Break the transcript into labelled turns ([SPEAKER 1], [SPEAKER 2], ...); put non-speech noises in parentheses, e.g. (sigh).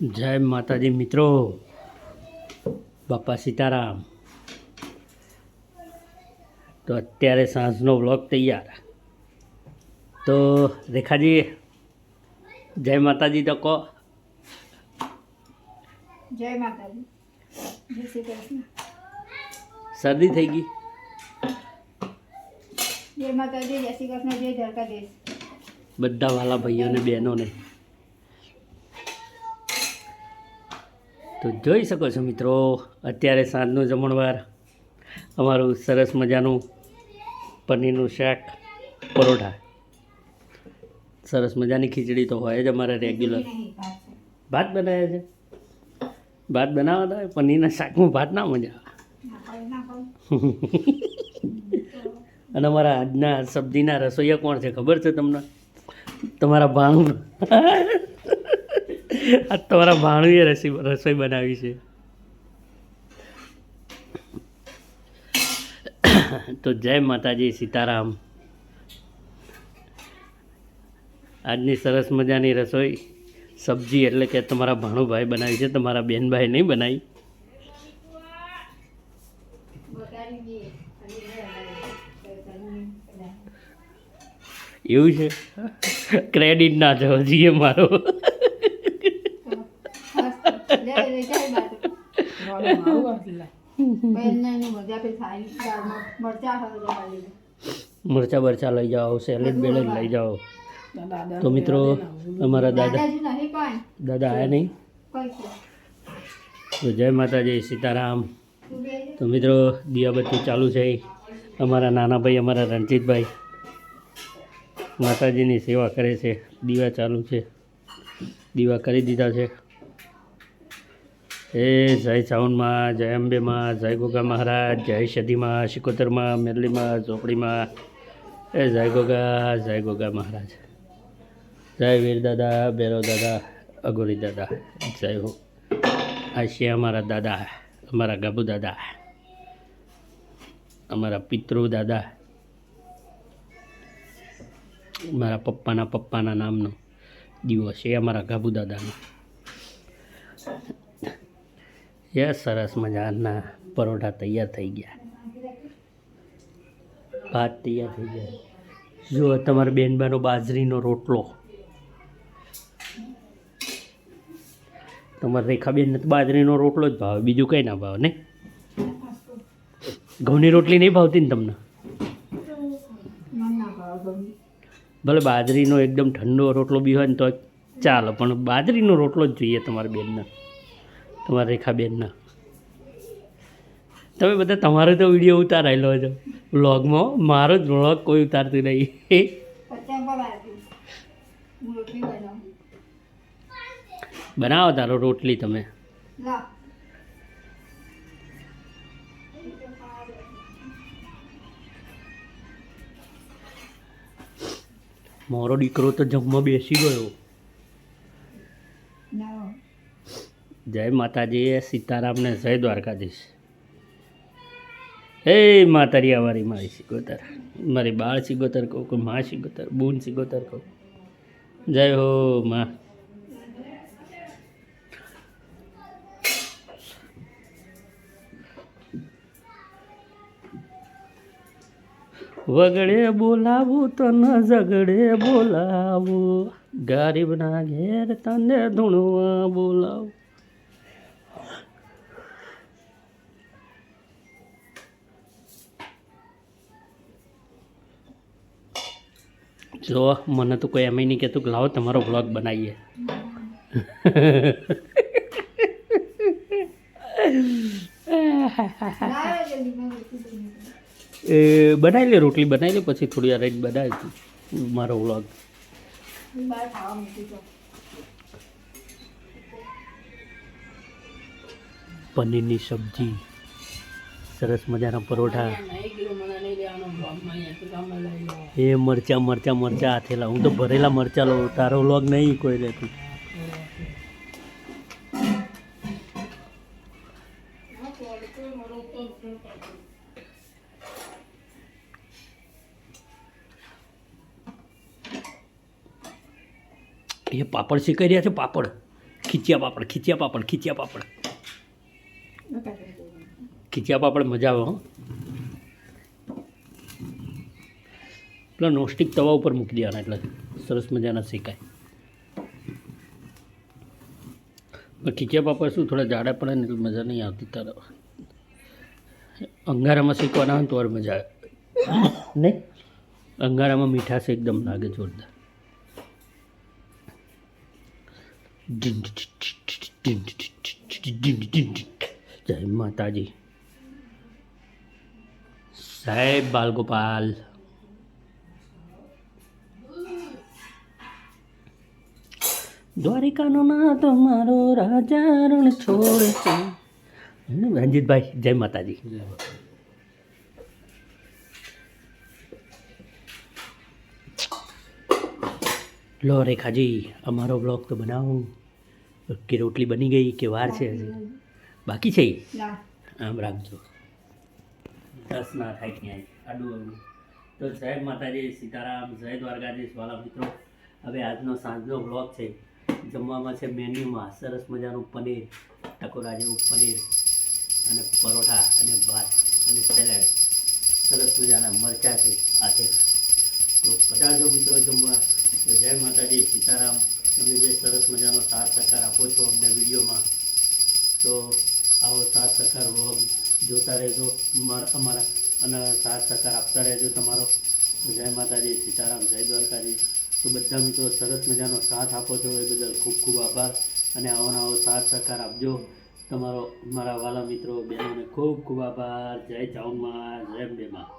[SPEAKER 1] જય માતાજી મિત્રો. બાપા સીતારામ. તો અત્યારે સાંજનો વ્લોગ તૈયાર. તો રેખાજી જય માતાજી તો કહો.
[SPEAKER 2] જય માતાજી.
[SPEAKER 1] શરદી થઈ ગઈ?
[SPEAKER 2] જય માતાજી જય શ્રી કૃષ્ણ જય દ્વારકાધીશ.
[SPEAKER 1] બધા વાલા ભાઈઓને બહેનોને. તો જોઈ શકો છો મિત્રો, અત્યારે સાંજનું જમણવાર. અમારું સરસ મજાનું પનીરનું શાક, પરોઠા. સરસ મજાની ખીચડી તો હોય જ અમારે રેગ્યુલર
[SPEAKER 2] ભાત
[SPEAKER 1] બનાવ્યા છે? ભાત બનાવતા હોય પનીરના શાકમાં ભાત ના મજા આવે. અને અમારા આજના સબ્જીના રસોઈયા કોણ છે ખબર છે તમને? તમારા ભાણું. (laughs) આ તમારા ભાણુએ રસી રસોઈ બનાવી છે. (coughs) તો જય માતાજી, સીતારામ. આજની સરસ મજાની રસોઈ, સબ્જી એટલે કે તમારા ભાણુભાઈ બનાવી છે, તમારા બેનભાઈ નહીં બનાવી. એવું છે? (laughs) ક્રેડિટ ના જવો જોઈએ મારો (laughs)
[SPEAKER 2] તો મસ્ત. લે, લે, જાય બાજુ. બેનને એનું મજા પે થાય. દાળમાં મરચાં
[SPEAKER 1] બરચા લઈ જાઓ સેલેડ બેલેડ લઈ જાઓ. તો મિત્રો, અમારા દાદા દાદા આયા નહીં? તો જય માતાજી, સીતારામ?
[SPEAKER 2] તો
[SPEAKER 1] મિત્રો, દિયાબત્તી ચાલુ છે. અમારા નાના ભાઈ અમારા રણજીતભાઈ માતાજીની સેવા કરે છે. દીવા ચાલુ છે. દીવા કરી દીધા છે. એ જય સાઉન્ડમાં જય અંબેમાં, જય ગોગા મહારાજ, જય સદીમાં શિકોતરમાં, મેરલીમાં ચોપડીમાં એ જય ગોગા જય ગોગા મહારાજ. જય વીર દાદા, ભૈરવ દાદા, અઘોરી દાદા. જય હો. આ છે અમારા દાદા, અમારા ગાબુ દાદા. અમારા પિતૃ દાદા. મારા પપ્પાના પપ્પાના નામનો દિવસ છે અમારા ગાબુ દાદાનો. યસ સરસ મજાના પરોઠા તૈયાર થઈ ગયા. ભાત તૈયાર થઈ ગયા. જો તમારા બેનબાનો બાજરીનો રોટલો. તમારે રેખાબેનને તો બાજરીનો રોટલો જ ભાવે, બીજું કંઈ ના ભાવે, નહીં? ઘઉંની રોટલી નહીં ભાવતી ને તમને. ભલે બાજરીનો એકદમ ઠંડો રોટલો બી હોય ને તો ચાલે, પણ બાજરીનો રોટલો જ જોઈએ તમારા બેનને. તમારા રેખાબેનના. તમે બધા તમારો તો વીડિયો ઉતારાયેલો છો. વ્લોગમાં મારો જ વ્લોગ કોઈ ઉતારતું નહીં.
[SPEAKER 2] બનાવો
[SPEAKER 1] તારો રોટલી તમે. મારો દીકરો તો જમવા બેસી ગયો. જય માતાજી સીતારામને જય દ્વારકાધીશ. હે માતારી અમારી મારી સિગોતર. મારી બાળ સિગોતર કહું કે મા સિગોતર, બૂન સિગોતર કહું. જય હો મા. વગડે બોલાવું, તને ઝગડે બોલાવું. ગરીબના ઘેર તને ધૂણવા બોલાવું. જો, મને તો કોઈ એમ નહીં કહેતું કે લાવો તમારો બ્લોગ બનાવીએ. એ, બનાવી લે રોટલી, બનાવી લે, પછી થોડી વાર રાઈટ બનાવી મારો વ્લોગ. પનીરની સબ્જી સરસ મજાના પરોઠા એ મરચા મરચા મરચા હાથેલા હું તો ભરેલા મરચા લઉં. તારો લોગ નહીં કોઈ રહેતું એ પાપડ શીખાઈ રહ્યા છે પાપડ. ખીચિયા પાપડ ખીચિયા પાપડ ખીચિયા પાપડ. ખીચિયા પાપડ મજા આવે, હો. પેલા નોસ્ટિક તવા ઉપર મૂકી દેવાના એટલે સરસ મજાના શેકાય પણ ખીચિયા પાપડ શું થોડા જાડા પડે ને એટલે મજા નહીં આવતી તારે અંગારામાં શેકવાના હોય તો મજા આવે નહીં અંગારામાં મીઠાશ એકદમ લાગે જોરદાર જય માતાજી સાહેબ બાલગોપાલ દ્વારિકાનો નાથ તમારો રાજા રણ છોડ છે. રંજીતભાઈ જય માતાજી. લો રેખાજી અમારો બ્લોગ તો બનાવું. કે રોટલી બની ગઈ કે વાર છે હજી? બાકી છે આમ રાખજો. દસ ના થાય ક્યાંય. આડું આડું. તો જય માતાજી સીતારામ જય દ્વારકાધીશ વાલા મિત્રો. હવે આજનો સાંજનો બ્લોગ છે. જમવામાં છે મેન્યુમાં સરસ મજાનું પનીર ટકોરા જેવું પનીર અને પરોઠા અને ભાત અને સેલેડ સરસ મજાના મરચાંથી આથેલા તો પધારજો મિત્રો જમવા, તો જય માતાજી, સીતારામ. તમે જે સરસ મજાનો સાથ સહકાર આપો છો અમને વિડીયોમાં, તો આવો સાથ સહકાર વ્લોગ જોતા રહેજો. માર- અમારા, અને સાથ સહકાર આપતા રહેજો તમારો. જય માતાજી, સીતારામ, જય દ્વારકાજી. તો બધા મિત્રો સરસ મજાનો સાથ આપો છો. એ બદલ ખૂબ ખૂબ આભાર. અને આવો આવો સાથ સહકાર આપજો. તમારો, મારા વાલા મિત્રો, બહેનોને ખૂબ ખૂબ આભાર. જય ચાઉનમાં જય અંબેમાં.